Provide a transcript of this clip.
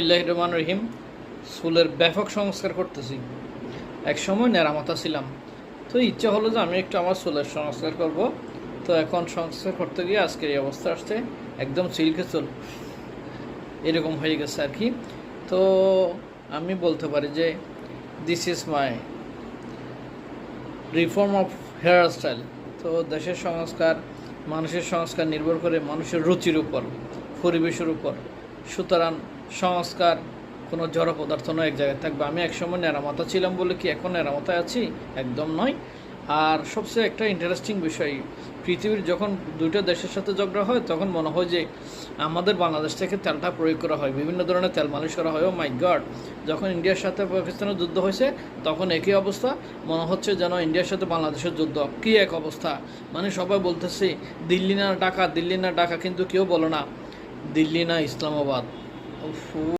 রহমান রহিম। স্কুলের ব্যাপক সংস্কার করতেছি। এক সময় নেরামতা ছিলাম তো ইচ্ছা হলো যে আমি একটু আমার চুলের সংস্কার করব। তো এখন সংস্কার করতে গিয়ে আজকের এই অবস্থা আসছে। একদম সিল্কে চুল। এরকম হয়ে গেছে আর কি। তো আমি বলতে পারি যে this is my reform of hair style তো দেশের সংস্কার, মানুষের সংস্কার নির্ভর করে মানুষের রুচির উপর, পরিবেশের উপর। সুতরাং সংস্কার, কোনো জড় পদার্থ নয় এক জায়গায় থাকবে। আমি একসময় নেরামতা ছিলাম বলে কি এখন নেরামতায় আছি? একদম নয়। আর সবচেয়ে একটা ইন্টারেস্টিং বিষয়, পৃথিবীর যখন দুইটা দেশের সাথে ঝগড়া হয়, তখন মনে হয় যে আমাদের বাংলাদেশ থেকে তেলটা প্রয়োগ করা হয়। বিভিন্ন ধরনের তেল মালিশ করা হয়। Oh my god! যখন ইন্ডিয়ার সাথে পাকিস্তানের যুদ্ধ হয়েছে, তখন একই অবস্থা। মনে হচ্ছে যেন ইন্ডিয়ার সাথে বাংলাদেশের যুদ্ধ। কী এক অবস্থা! মানে সবাই বলতেছে, দিল্লি না ঢাকা, দিল্লি না ঢাকা, কিন্তু কেউ বলো না, দিল্লি না ইসলামাবাদ। o fogo